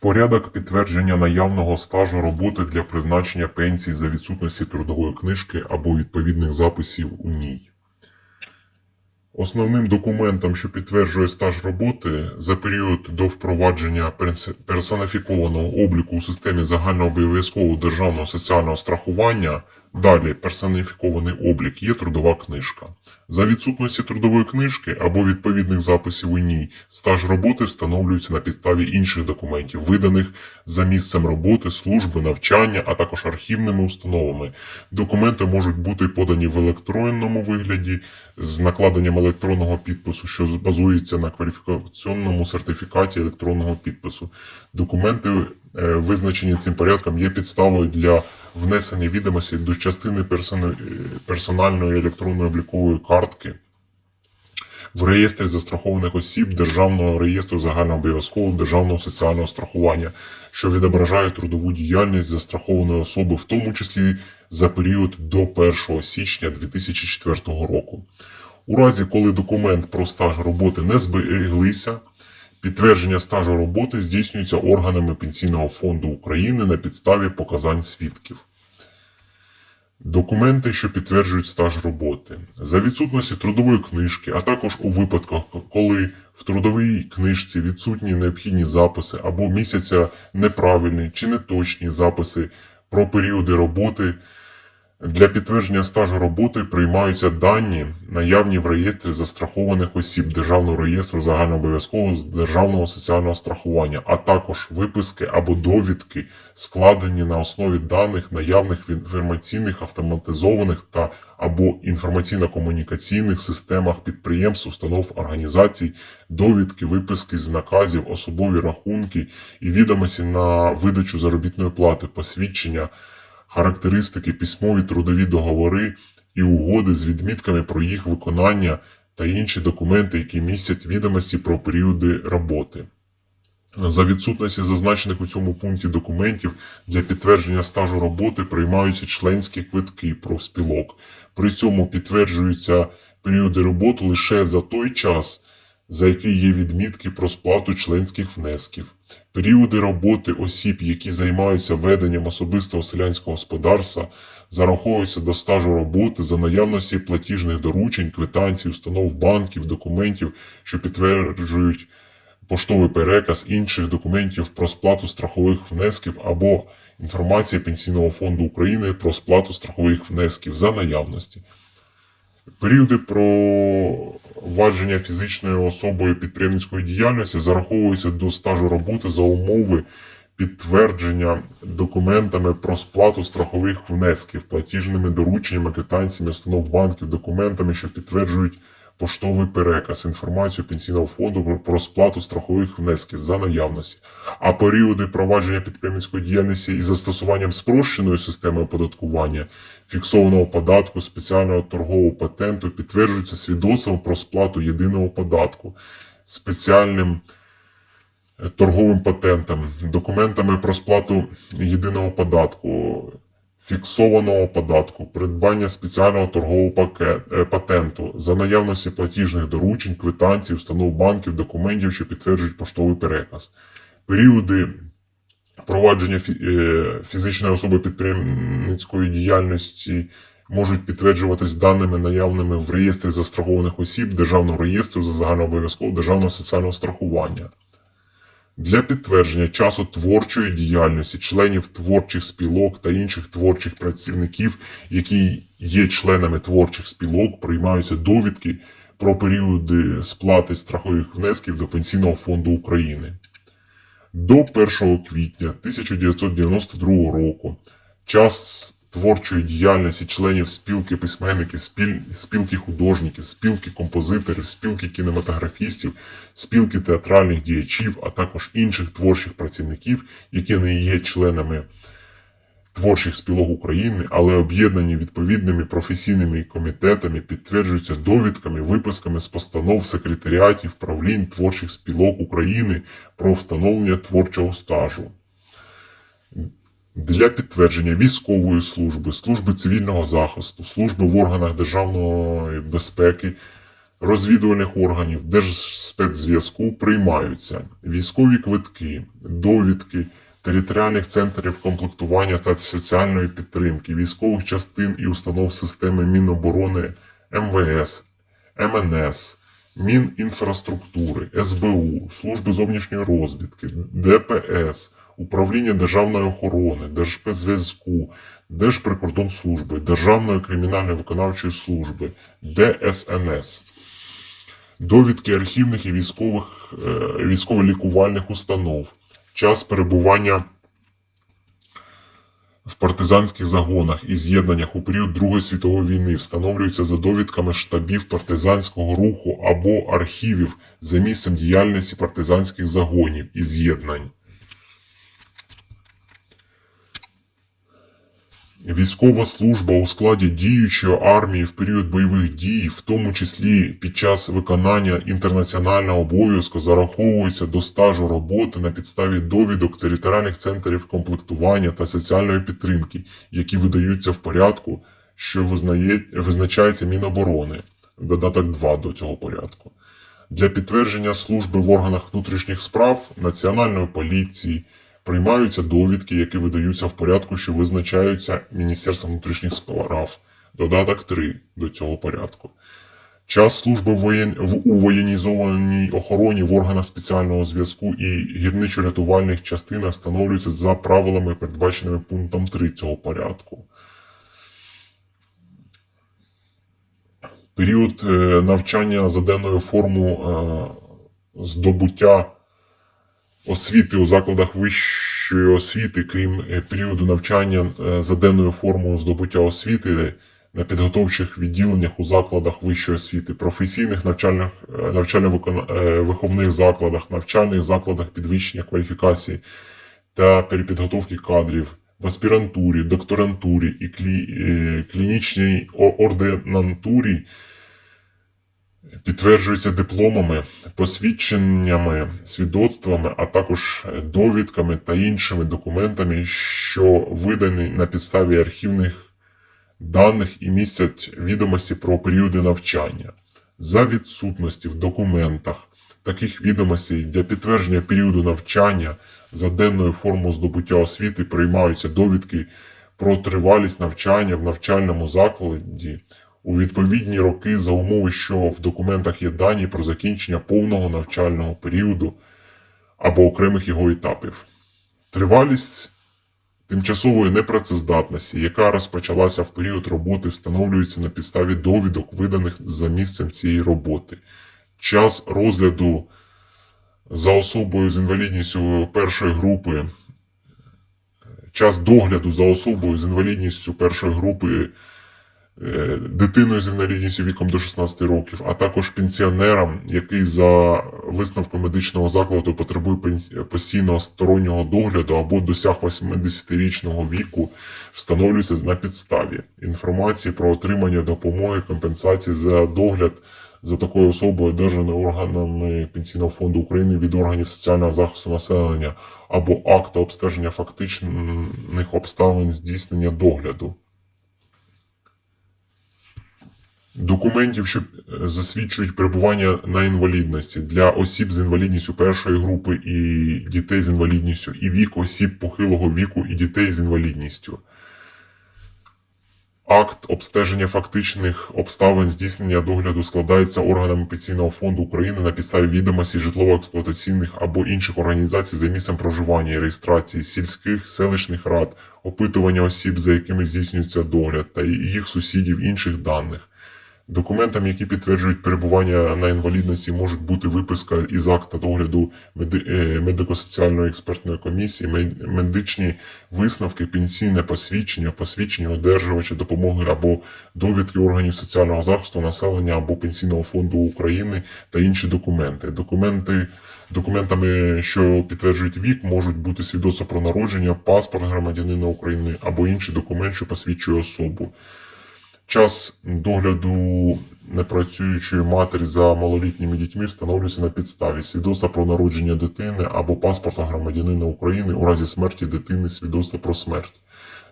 Порядок підтвердження наявного стажу роботи для призначення пенсії за відсутності трудової книжки або відповідних записів у ній. Основним документом, що підтверджує стаж роботи за період до впровадження персонафікованого обліку у системі загальнообов'язкового державного соціального страхування, далі персоніфікований облік, є трудова книжка. За відсутності трудової книжки або відповідних записів у ній, стаж роботи встановлюється на підставі інших документів, виданих за місцем роботи, служби, навчання, а також архівними установами. Документи можуть бути подані в електронному вигляді з накладенням електронного підпису, що базується на кваліфікаційному сертифікаті електронного підпису. Документи, визначені цим порядком, є підставою для внесення відомостей до частини е, персональної електронної облікової картки в реєстрі застрахованих осіб Державного реєстру загальнообов'язкового державного соціального страхування, що відображає трудову діяльність застрахованої особи, в тому числі за період до 1 січня 2004 року. У разі, коли документ про стаж роботи не збереглися, підтвердження стажу роботи здійснюється органами Пенсійного фонду України на підставі показань свідків. Документи, що підтверджують стаж роботи. За відсутності трудової книжки, а також у випадках, коли в трудовій книжці відсутні необхідні записи або місяця неправильні чи неточні записи про періоди роботи, для підтвердження стажу роботи приймаються дані, наявні в реєстрі застрахованих осіб Державного реєстру загальнообов'язкового державного соціального страхування, а також виписки або довідки, складені на основі даних, наявних в інформаційних, автоматизованих та або інформаційно-комунікаційних системах підприємств, установ, організацій, довідки, виписки з наказів, особові рахунки і відомості на видачу заробітної плати, посвідчення характеристики, письмові трудові договори і угоди з відмітками про їх виконання та інші документи, які містять відомості про періоди роботи. За відсутності зазначених у цьому пункті документів для підтвердження стажу роботи приймаються членські квитки профспілок. При цьому підтверджуються періоди роботи лише за той час, за який є відмітки про сплату членських внесків. Періоди роботи осіб, які займаються веденням особистого селянського господарства, зараховуються до стажу роботи за наявності платіжних доручень, квитанцій, установ банків, документів, що підтверджують поштовий переказ інших документів про сплату страхових внесків або інформація Пенсійного фонду України про сплату страхових внесків за наявності. Періоди провадження фізичною особою підприємницької діяльності зараховуються до стажу роботи за умови підтвердження документами про сплату страхових внесків, платіжними дорученнями, квитанціями установ банків, документами, що підтверджують поштовий переказ, інформацію Пенсійного фонду про- сплату страхових внесків за наявності. А періоди провадження підприємницької діяльності із застосуванням спрощеної системи оподаткування, фіксованого податку, спеціального торгового патенту підтверджуються свідоцтвом про сплату єдиного податку, спеціальним е, торговим патентом, документами про сплату єдиного податку, фіксованого податку, придбання спеціального торгового пакет, е, патенту за наявності платіжних доручень, квитанцій, установ банків, документів, що підтверджують поштовий переказ. Періоди провадження е, фізичної особи підприємницької діяльності можуть підтверджуватись даними наявними в реєстрі застрахованих осіб Державного реєстру за загальнообов'язкового державного соціального страхування. Для підтвердження часу творчої діяльності членів творчих спілок та інших творчих працівників, які є членами творчих спілок, приймаються довідки про періоди сплати страхових внесків до Пенсійного фонду України. До 1 квітня 1992 року час творчої діяльності членів спілки письменників, спілки художників, спілки композиторів, спілки кінематографістів, спілки театральних діячів, а також інших творчих працівників, які не є членами творчих спілок України, але об'єднані відповідними професійними комітетами, підтверджуються довідками, виписками з постанов секретаріатів правлінь творчих спілок України про встановлення творчого стажу. Для підтвердження військової служби, служби цивільного захисту, служби в органах державної безпеки розвідувальних органів Держспецзв'язку приймаються військові квитки, довідки територіальних центрів комплектування та соціальної підтримки, військових частин і установ системи Міноборони, МВС, МНС, Мінінфраструктури, СБУ, Служби зовнішньої розвідки, ДПС, Управління Державної охорони, Держспецзв'язку, Держприкордонслужби, Державної кримінальної виконавчої служби, ДСНС, довідки архівних і військових, е, військово-лікувальних установ, час перебування в партизанських загонах і з'єднаннях у період Другої світової війни встановлюються за довідками штабів партизанського руху або архівів за місцем діяльності партизанських загонів і з'єднань. Військова служба у складі діючої армії в період бойових дій, в тому числі під час виконання інтернаціонального обов'язку, зараховується до стажу роботи на підставі довідок територіальних центрів комплектування та соціальної підтримки, які видаються в порядку, що визнає, визначається Міноборони. Додаток 2 до цього порядку. Для підтвердження служби в органах внутрішніх справ Національної поліції приймаються довідки, які видаються в порядку, що визначаються Міністерством внутрішніх справ. Додаток 3 до цього порядку. Час служби в воєнізованій охороні в органах спеціального зв'язку і гірничо-рятувальних частинах встановлюється за правилами, передбаченими пунктом 3 цього порядку. Період е, навчання за денною форму е, здобуття освіти у закладах вищої освіти, крім е, періоду навчання е, за денною формою здобуття освіти на підготовчих відділеннях у закладах вищої освіти, професійних навчальних е, навчально-виховних закладах, навчальних закладах підвищення кваліфікації та перепідготовки кадрів в аспірантурі, докторантурі і клі, клінічній о- ординатурі підтверджується дипломами, посвідченнями, свідоцтвами, а також довідками та іншими документами, що видані на підставі архівних даних і містять відомості про періоди навчання. За відсутності в документах таких відомостей для підтвердження періоду навчання за денною формою здобуття освіти приймаються довідки про тривалість навчання в навчальному закладі у відповідні роки за умови, що в документах є дані про закінчення повного навчального періоду або окремих його етапів. Тривалість тимчасової непрацездатності, яка розпочалася в період роботи, встановлюється на підставі довідок, виданих за місцем цієї роботи. Час розгляду за особою з інвалідністю першої групи, час догляду за особою з інвалідністю першої групи дитиною з інвалідністю віком до 16 років, а також пенсіонерам, який за висновком медичного закладу потребує постійного стороннього догляду або досяг 80-річного віку, встановлюється на підставі інформації про отримання допомоги, компенсації за догляд за такою особою, одержаною органами Пенсійного фонду України від органів соціального захисту населення або акта обстеження фактичних обставин здійснення догляду. Документів, що е, засвідчують перебування на інвалідності для осіб з інвалідністю першої групи і дітей з інвалідністю, і вік осіб похилого віку і дітей з інвалідністю. Акт обстеження фактичних обставин здійснення догляду складається органами Пенсійного фонду України на підставі відомостей житлово-експлуатаційних або інших організацій за місцем проживання і реєстрації сільських, селищних рад, опитування осіб, за якими здійснюється догляд, та їх сусідів інших даних. Документами, які підтверджують перебування на інвалідності, можуть бути виписка із акта догляду е, медико-соціальної експертної комісії, мед- медичні висновки, пенсійне посвідчення, посвідчення одержувача допомоги або довідки органів соціального захисту населення або Пенсійного фонду України та інші документи. Документи документами, що підтверджують вік, можуть бути свідоцтво про народження, паспорт громадянина України або інший документ, що посвідчує особу. Час догляду непрацюючої матері за малолітніми дітьми встановлюється на підставі свідоцтва про народження дитини або паспорта громадянина України у разі смерті дитини свідоцтва про смерть,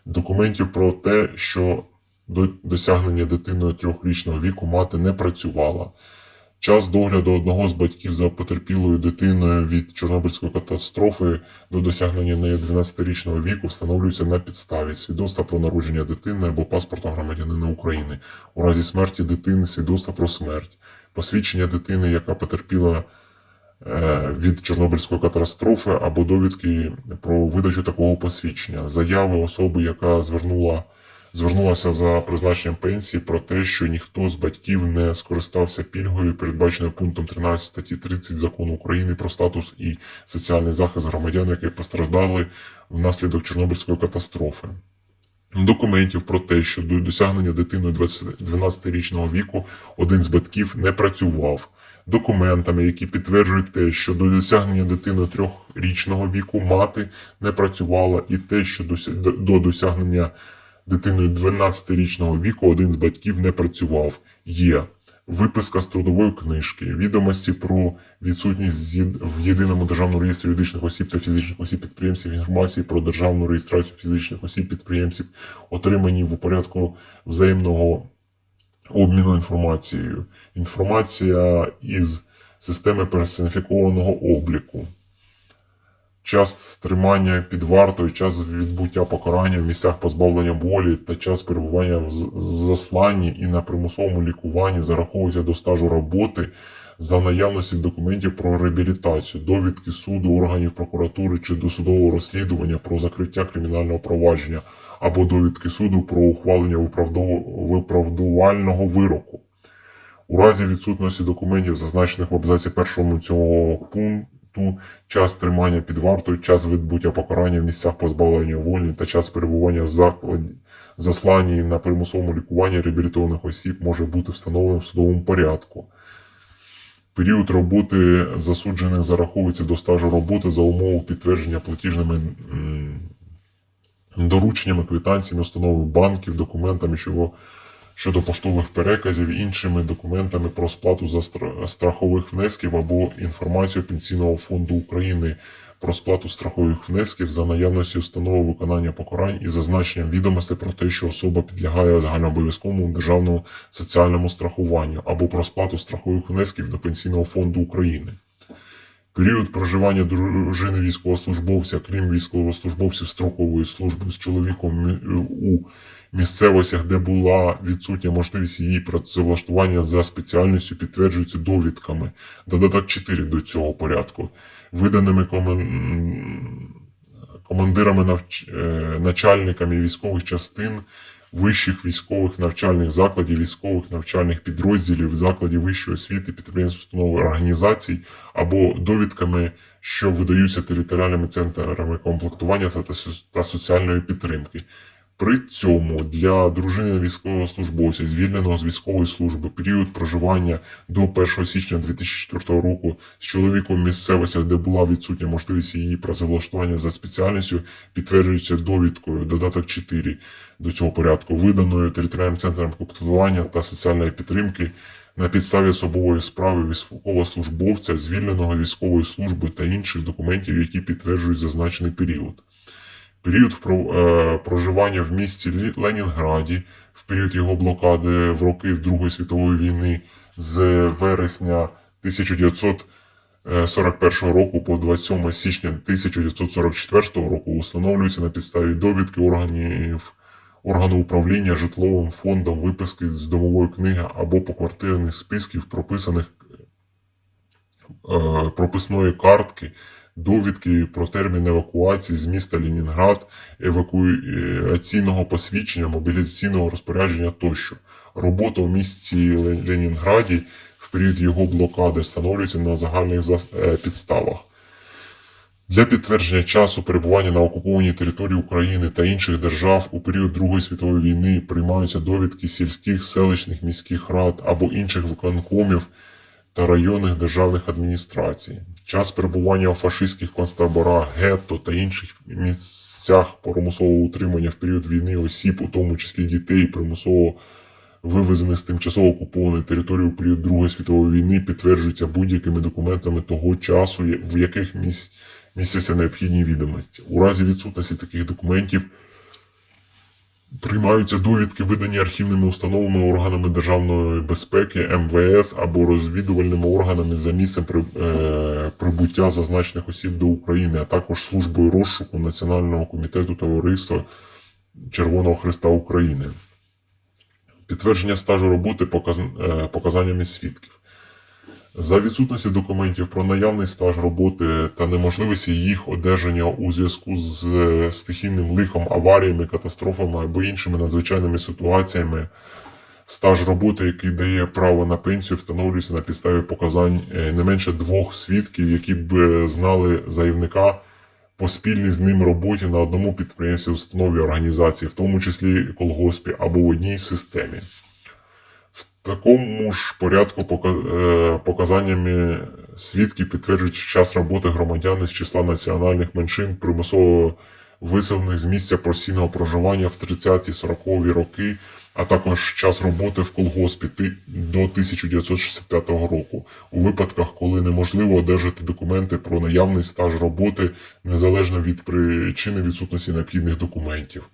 документів про те, що до досягнення дитиною трьохрічного віку мати не працювала, Час догляду одного з батьків за потерпілою дитиною від Чорнобильської катастрофи до досягнення нею 12-річного віку встановлюється на підставі свідоцтва про народження дитини або паспорта громадянина України. У разі смерті дитини свідоцтва про смерть, посвідчення дитини, яка потерпіла е, від Чорнобильської катастрофи, або довідки про видачу такого посвідчення, заяви особи, яка звернула звернулася за призначенням пенсії про те, що ніхто з батьків не скористався пільгою, передбаченою пунктом 13 статті 30 закону України про статус і соціальний захист громадян, які постраждали внаслідок Чорнобильської катастрофи. Документів про те, що до досягнення дитиною 20 12-річного віку один з батьків не працював. Документами, які підтверджують те, що до досягнення дитини трьохрічного віку мати не працювала, і те, що до досягнення дитиною 12-річного віку один з батьків не працював. Є виписка з трудової книжки, відомості про відсутність в єдиному державному реєстрі юридичних осіб та фізичних осіб підприємців інформації про державну реєстрацію фізичних осіб підприємців, отримані в порядку взаємного обміну інформацією. Інформація із системи персоніфікованого обліку час стримання під вартою, час відбуття покарання в місцях позбавлення волі та час перебування в засланні і на примусовому лікуванні зараховується до стажу роботи за наявності документів про реабілітацію, довідки суду, органів прокуратури чи досудового розслідування про закриття кримінального провадження або довідки суду про ухвалення виправдувального вироку. У разі відсутності документів, зазначених в абзаці першому цього пункту, час тримання під вартою, час відбуття покарання в місцях позбавлення волі та час перебування в закладі засланні на примусовому лікуванні реабілітованих осіб може бути встановлений в судовому порядку. Період роботи засуджених зараховується до стажу роботи за умови підтвердження платіжними дорученнями, квитанціями, установи банків, документами, що щодо поштових переказів, іншими документами про сплату за страхових внесків або інформацію Пенсійного фонду України про сплату страхових внесків за наявності установи виконання покарань і зазначенням відомостей про те, що особа підлягає загальнообов'язковому державному соціальному страхуванню або про сплату страхових внесків до Пенсійного фонду України. Період проживання дружини військовослужбовця, крім військовослужбовців строкової служби з чоловіком у місцевостях, де була відсутня можливість її працевлаштування за спеціальністю, підтверджується довідками. Додаток 4 до цього порядку, виданими комен... командирами навч... е, начальниками військових частин. Вищих військових навчальних закладів, військових навчальних підрозділів, закладів вищої освіти, підприємств, установ організацій або довідками, що видаються територіальними центрами комплектування та соціальної підтримки. При цьому для дружини військовослужбовця, звільненого з військової служби, період проживання до 1 січня 2004 року з чоловіком в місцевостях, де була відсутня можливість її працевлаштування за спеціальністю, підтверджується довідкою додаток 4 до цього порядку, виданою територіальним центром комплектування та соціальної підтримки на підставі особової справи військовослужбовця, звільненого військової служби та інших документів, які підтверджують зазначений період. Період е, проживання в місті Ленінграді в період його блокади в роки Другої світової війни з вересня 1941 року по 27 січня 1944 року встановлюється на підставі довідки органів органу управління житловим фондом виписки з домової книги або поквартирних списків, прописаних е, прописної картки, довідки про термін евакуації з міста Ленінград, евакуаційного посвідчення, мобілізаційного розпорядження тощо. Робота в місті Ле- Ленінграді в період його блокади встановлюється на загальних е, підставах. Для підтвердження часу перебування на окупованій території України та інших держав у період Другої світової війни приймаються довідки сільських, селищних, міських рад або інших виконкомів та районних державних адміністрацій. Час перебування у фашистських концтаборах, гетто та інших місцях примусового утримання в період війни осіб, у тому числі дітей, примусово вивезених з тимчасово окупованої території у період Другої світової війни, підтверджується будь-якими документами того часу, в яких міс- містяться необхідні відомості. У разі відсутності таких документів Приймаються довідки, видані архівними установами, органами державної безпеки, МВС або розвідувальними органами за місцем е, прибуття зазначених осіб до України, а також службою розшуку Національного комітету товариства Червоного Христа України. Підтвердження стажу роботи е, показаннями свідків. За відсутності документів про наявний стаж роботи та неможливості їх одержання у зв'язку з е, стихійним лихом, аваріями, катастрофами або іншими надзвичайними ситуаціями, стаж роботи, який дає право на пенсію, встановлюється на підставі показань е, не менше двох свідків, які б е, знали заявника по спільній з ним роботі на одному підприємстві, установі організації, в тому числі колгоспі або в одній системі. Такому ж порядку е, показаннями свідків підтверджують час роботи громадян із числа національних меншин, примусово виселених з місця постійного проживання в 30-40-ві роки, а також час роботи в колгоспі до 1965 року, у випадках, коли неможливо одержати документи про наявний стаж роботи незалежно від причини відсутності необхідних документів.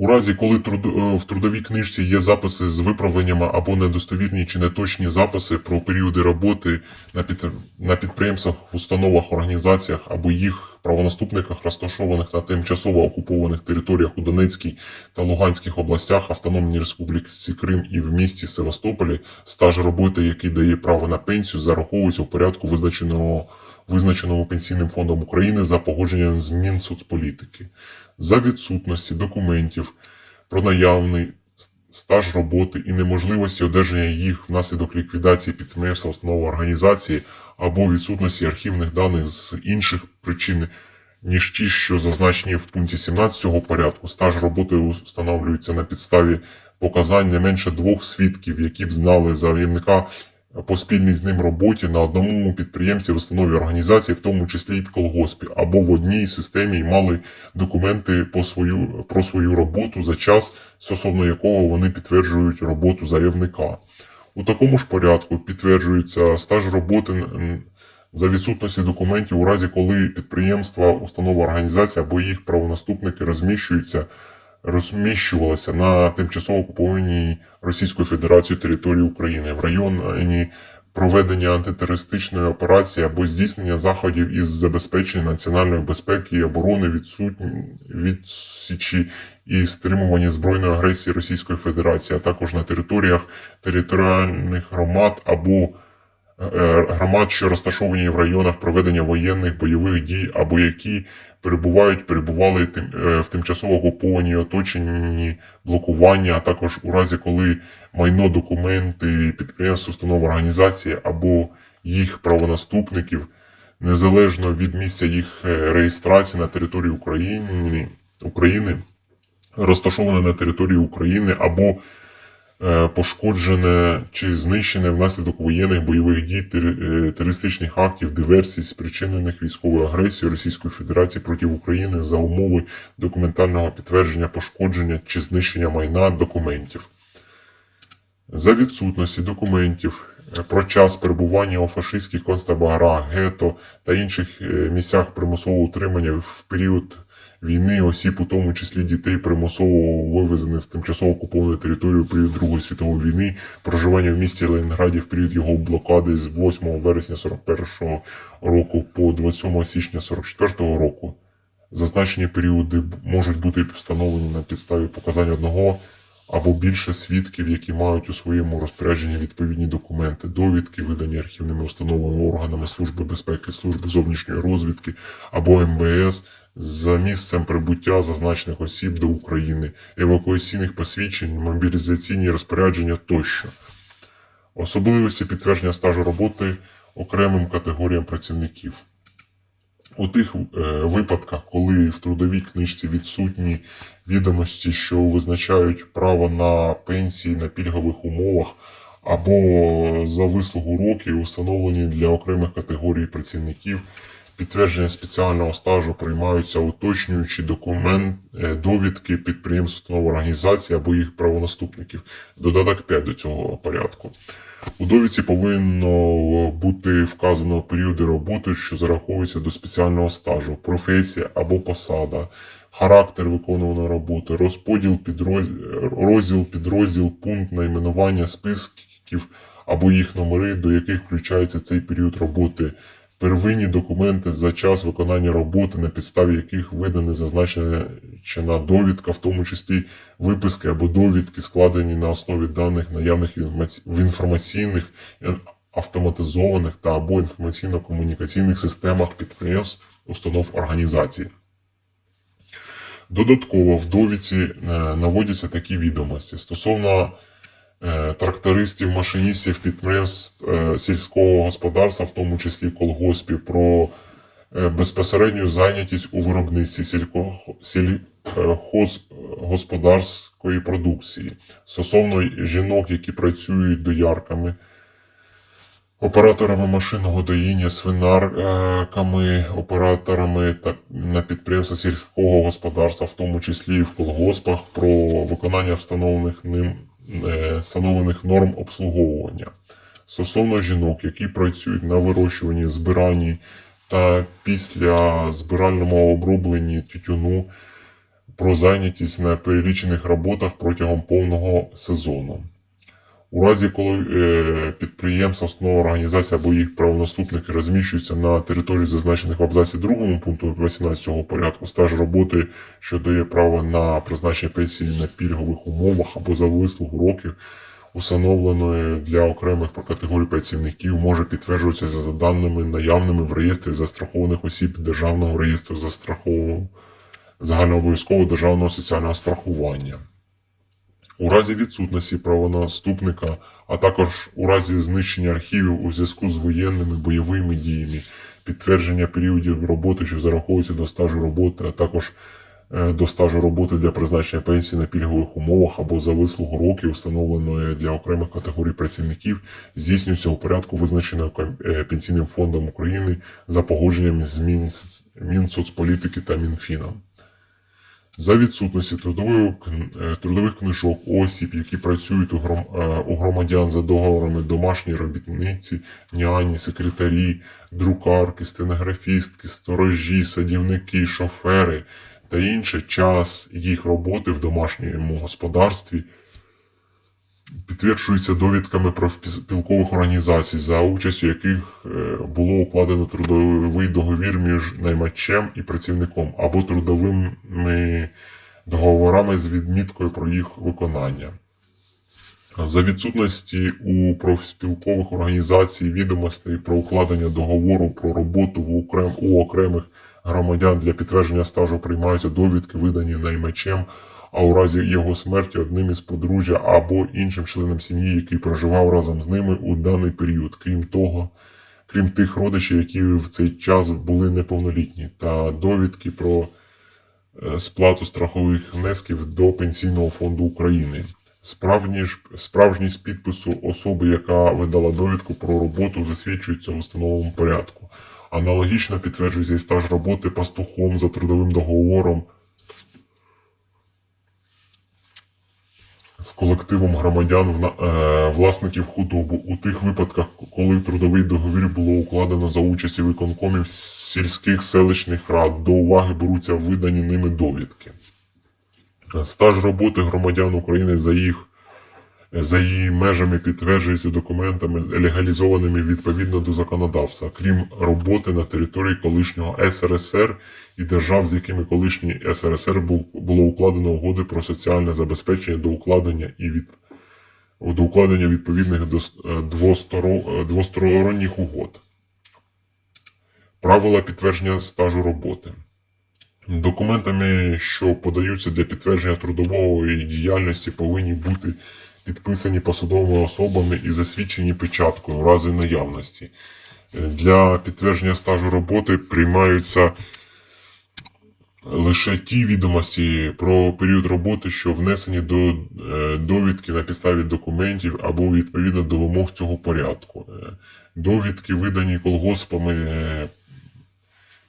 У разі, коли труд- е, в трудовій книжці є записи з виправленнями або недостовірні чи неточні записи про періоди роботи на, під... на підприємствах, установах, організаціях або їх правонаступниках, розташованих на тимчасово окупованих територіях у Донецькій та Луганських областях, Автономній Республіці Крим і в місті Севастополі, стаж роботи, який дає право на пенсію, зараховується у порядку визначеного визначеному Пенсійним фондом України за погодженням з Мінсоцполітики. За відсутності документів про наявний стаж роботи і неможливості одержання їх внаслідок ліквідації підприємства, установи організації або відсутності архівних даних з інших причин, ніж ті, що зазначені в пункті 17 цього порядку, стаж роботи встановлюється на підставі показань не менше двох свідків, які б знали заявника по спільній з ним роботі на одному підприємстві в установі організації, в тому числі і в колгоспі, або в одній системі і мали документи по свою, про свою роботу за час, стосовно якого вони підтверджують роботу заявника. У такому ж порядку підтверджується стаж роботи за відсутності документів у разі, коли підприємства, установа організація або їх правонаступники розміщуються розміщувалася на тимчасово окупованій Російською Федерацією території України в районі проведення антитерористичної операції або здійснення заходів із забезпечення національної безпеки і оборони відсутні відсічі і стримування збройної агресії Російської Федерації, а також на територіях територіальних громад або е, громад, що розташовані в районах проведення воєнних бойових дій, або які перебувають, перебували тим, е, в тимчасово окупованій оточенні блокування, а також у разі, коли майно, документи, підприємств, установ організації або їх правонаступників, незалежно від місця їх е, реєстрації на території України, України розташоване на території України або пошкоджене чи знищене внаслідок воєнних бойових дій, е, терористичних актів, диверсій, спричинених військовою агресією Російської Федерації проти України за умови документального підтвердження пошкодження чи знищення майна документів. За відсутності документів е, про час перебування у фашистських концтаборах, гетто та інших е, місцях примусового утримання в період війни осіб, у тому числі дітей, примусово вивезених з тимчасово окупованої території у період Другої світової війни, проживання в місті Ленінграді в період його блокади з 8 вересня 41 року по 27 січня 44 року. Зазначені періоди можуть бути встановлені на підставі показань одного або більше свідків, які мають у своєму розпорядженні відповідні документи, довідки, видані архівними установами, органами Служби безпеки, Служби зовнішньої розвідки або МВС за місцем прибуття зазначених осіб до України, евакуаційних посвідчень, мобілізаційні розпорядження тощо. Особливості підтвердження стажу роботи окремим категоріям працівників. У тих е, випадках, коли в трудовій книжці відсутні відомості, що визначають право на пенсії на пільгових умовах або за вислугу років, установлені для окремих категорій працівників, підтвердження спеціального стажу приймаються уточнюючі документ, е, довідки підприємств, установ організацій або їх правонаступників. Додаток 5 до цього порядку. У довідці повинно бути вказано періоди роботи, що зараховуються до спеціального стажу, професія або посада, характер виконуваної роботи, розподіл підрозділ, розділ, підрозділ, пункт найменування списків або їх номери, до яких включається цей період роботи, первинні документи за час виконання роботи, на підставі яких видана зазначена довідка, в тому числі виписки або довідки, складені на основі даних наявних в інформаційних е, автоматизованих та або інформаційно-комунікаційних системах підприємств, установ організацій. Додатково в довідці е, наводяться такі відомості стосовно трактористів, машиністів підприємств е, сільського господарства, в тому числі колгоспів, про е, безпосередню зайнятість у виробництві сільхозгосподарської продукції, стосовно жінок, які працюють доярками, операторами машинного доїння, свинарками, операторами та на підприємствах сільського господарства, в тому числі і в колгоспах, про виконання встановлених ним е, встановлених норм обслуговування. Стосовно жінок, які працюють на вирощуванні, збиранні та після збиральному обробленні тютюну, про зайнятість на перелічених роботах протягом повного сезону. У разі, коли е, підприємство, установа, організація або їх правонаступники розміщуються на території, зазначених в абзаці 2 пункту 18 цього порядку, стаж роботи, що дає право на призначення пенсії на пільгових умовах або за вислугу років, установленої для окремих категорій працівників, може підтверджуватися за даними наявними в реєстрі застрахованих осіб Державного реєстру застрахованого загальнообов'язкового державного соціального страхування. У разі відсутності правонаступника, а також у разі знищення архівів у зв'язку з воєнними бойовими діями, підтвердження періодів роботи, що зараховуються до стажу роботи, а також е, до стажу роботи для призначення пенсії на пільгових умовах або за вислугу років, встановленої для окремих категорій працівників, здійснюється у порядку, визначеного е, Пенсійним фондом України за погодженням з Мінс- Мінсоцполітики та Мінфіном. За відсутності трудової, е, трудових книжок осіб, які працюють у, гром, е, у громадян за договорами домашні робітниці, няні, секретарі, друкарки, стенографістки, сторожі, садівники, шофери та інше, час їх роботи в домашньому господарстві підтверджується довідками профспілкових організацій, за участю яких е, було укладено трудовий договір між наймачем і працівником або трудовими договорами з відміткою про їх виконання. За відсутності у профспілкових організацій відомостей про укладення договору про роботу в окрем, у окремих громадян для підтвердження стажу приймаються довідки, видані наймачем, а у разі його смерті одним із подружжя або іншим членом сім'ї, який проживав разом з ними у даний період. Крім того, крім тих родичів, які в цей час були неповнолітні, та довідки про е, сплату страхових внесків до Пенсійного фонду України. Справжні справжність підпису особи, яка видала довідку про роботу, засвідчується в установленому порядку. Аналогічно підтверджується і стаж роботи пастухом за трудовим договором з колективом громадян е, власників худобу у тих випадках, коли трудовий договір було укладено за участі виконкомів сільських селищних рад. До уваги беруться видані ними довідки. Стаж роботи громадян України за їх за її межами підтверджується документами, легалізованими відповідно до законодавства, крім роботи на території колишнього СРСР і держав, з якими колишній СРСР було укладено угоди про соціальне забезпечення до укладення і від до укладення відповідних е, е, двосторонніх угод. Правила підтвердження стажу роботи. Документами, що подаються для підтвердження трудової діяльності, повинні бути підписані посадовими особами і засвідчені печаткою у разі наявності. Е, Для підтвердження стажу роботи приймаються лише ті відомості про період роботи, що внесені до е, довідки на підставі документів або відповідно до вимог цього порядку. Е, Довідки, видані колгоспами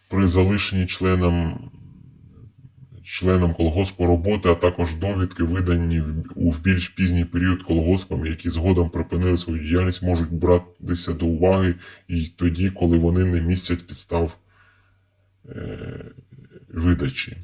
при залишенні членам членам колгоспу роботи, а також довідки, видані у більш пізній період колгоспам, які згодом припинили свою діяльність, можуть братися до уваги і тоді, коли вони не містять підстав е, видачі.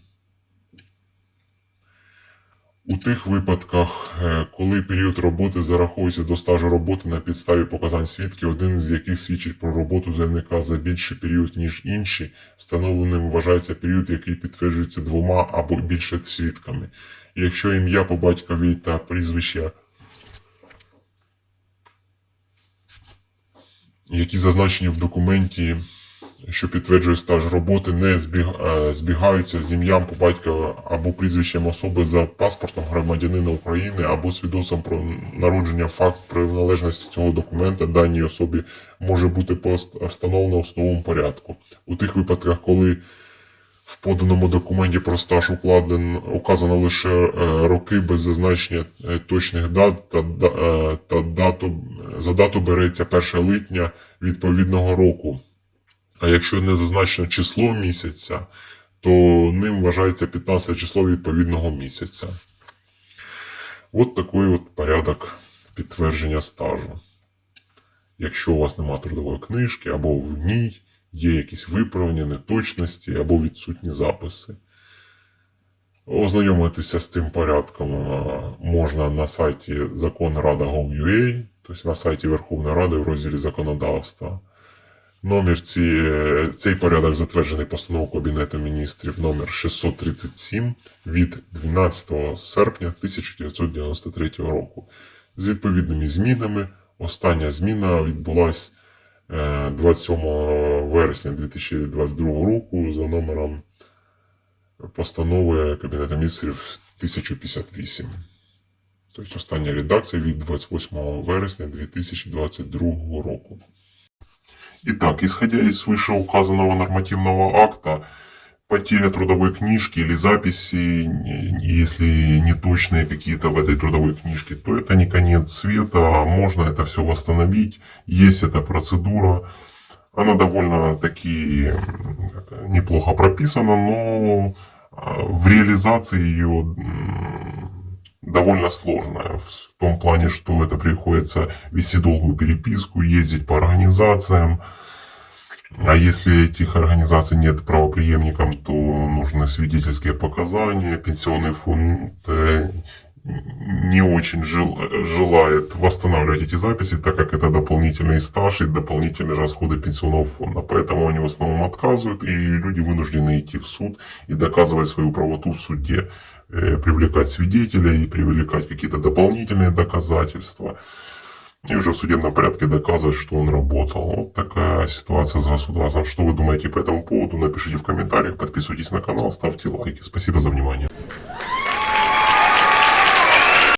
У тих випадках, е, коли період роботи зараховується до стажу роботи на підставі показань свідків, один з яких свідчить про роботу заявника за більший період, ніж інші, встановленим вважається період, який підтверджується двома або більше свідками. Якщо ім'я по батькові та прізвище, які зазначені в документі, що підтверджує стаж роботи, не е, збігаються з ім'ям по батькові або прізвищем особи за паспортом громадянина України або свідоцтвом про народження факт приналежності цього документа даній особі може бути встановлено в судовому порядку. У тих випадках, коли в поданому документі про стаж укладен, указано лише е, роки без зазначення е, точних дат та, та дату, за дату береться 1 липня відповідного року. А якщо не зазначено число місяця, то ним вважається 15 число відповідного місяця. От такий от порядок підтвердження стажу. Якщо у вас немає трудової книжки, або в ній є якісь виправлення, неточності, або відсутні записи. Ознайомитися з цим порядком е, можна на сайті законрада.gov.ua, тобто на сайті Верховної Ради в розділі законодавства. Номер ці, е, цей порядок затверджений постановою Кабінету міністрів номер 637 від 12 серпня 1993 року. З відповідними змінами. Остання зміна відбулася 27 вересня 2022 року за номером постанови Кабінету міністрів 1058. Тобто остання редакція від 28 вересня 2022 року. Итак, исходя из вышеуказанного нормативного акта, потеря трудовой книжки или записи, если неточные какие-то в этой трудовой книжке, то это не конец света, можно это все восстановить, есть эта процедура. Она довольно-таки неплохо прописана, но а, в реализации ее довольно сложная. В том плане, что это приходится вести долгую переписку, ездить по организациям. А если этих организаций нет правоприемником, то нужны свидетельские показания. Пенсионный фонд э, не очень жел- желает восстанавливать эти записи, так как это дополнительный стаж и дополнительные расходы пенсионного фонда. Поэтому они в основном отказывают, и люди вынуждены идти в суд и доказывать свою правоту в суде, привлекать свидетелей и привлекать какие-то дополнительные доказательства. И уже в судебном порядке доказывать, что он работал. Вот такая ситуация с государством. Что вы думаете по этому поводу? Напишите в комментариях, подписывайтесь на канал, ставьте лайки. Спасибо за внимание.